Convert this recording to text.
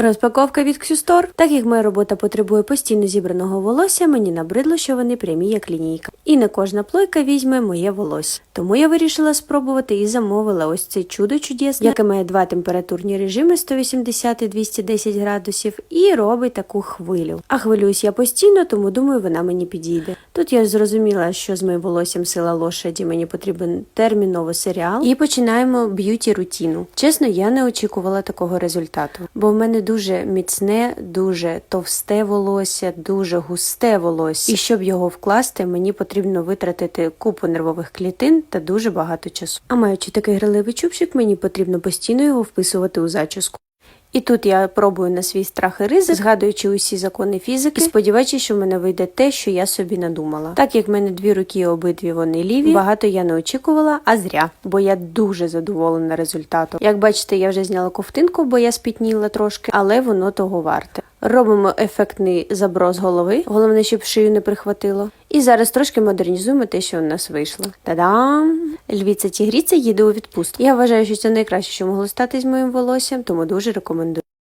Розпаковка від Ксюстор. Так як моя робота потребує постійно зібраного волосся, мені набридло, що вони прямі як лінійка. І не кожна плойка візьме моє волосся. Тому я вирішила спробувати і замовила ось це чудо чудесне, яке має два температурні режими 180 і 210 градусів, і робить таку хвилю. А хвилююсь я постійно, тому думаю, вона мені підійде. Тут я зрозуміла, що з моїм волоссям сила лошаді мені потрібен терміново серіал. І починаємо б'юті рутіну. Чесно, я не очікувала такого результату, бо в мене дуже міцне, дуже товсте волосся, дуже густе волосся. І щоб його вкласти, мені потрібно витратити купу нервових клітин та дуже багато часу. А маючи такий грилевий чубчик, мені потрібно постійно його вписувати у зачіску. І тут я пробую на свій страх і ризик, згадуючи усі закони фізики, і сподіваючись, що в мене вийде те, що я собі надумала. Так як в мене дві руки, обидві вони ліві, багато я не очікувала, а зря, бо я дуже задоволена результатом. Як бачите, я вже зняла ковтинку, бо я спітніла трошки, але воно того варте. Робимо ефектний заброс голови, головне, щоб шию не прихватило. І зараз трошки модернізуємо те, що у нас вийшло. Та-дам! Львіця тігріця їде у відпустку. Я вважаю, що це найкраще, що могло стати з моїм волоссям, тому дуже рекомендую.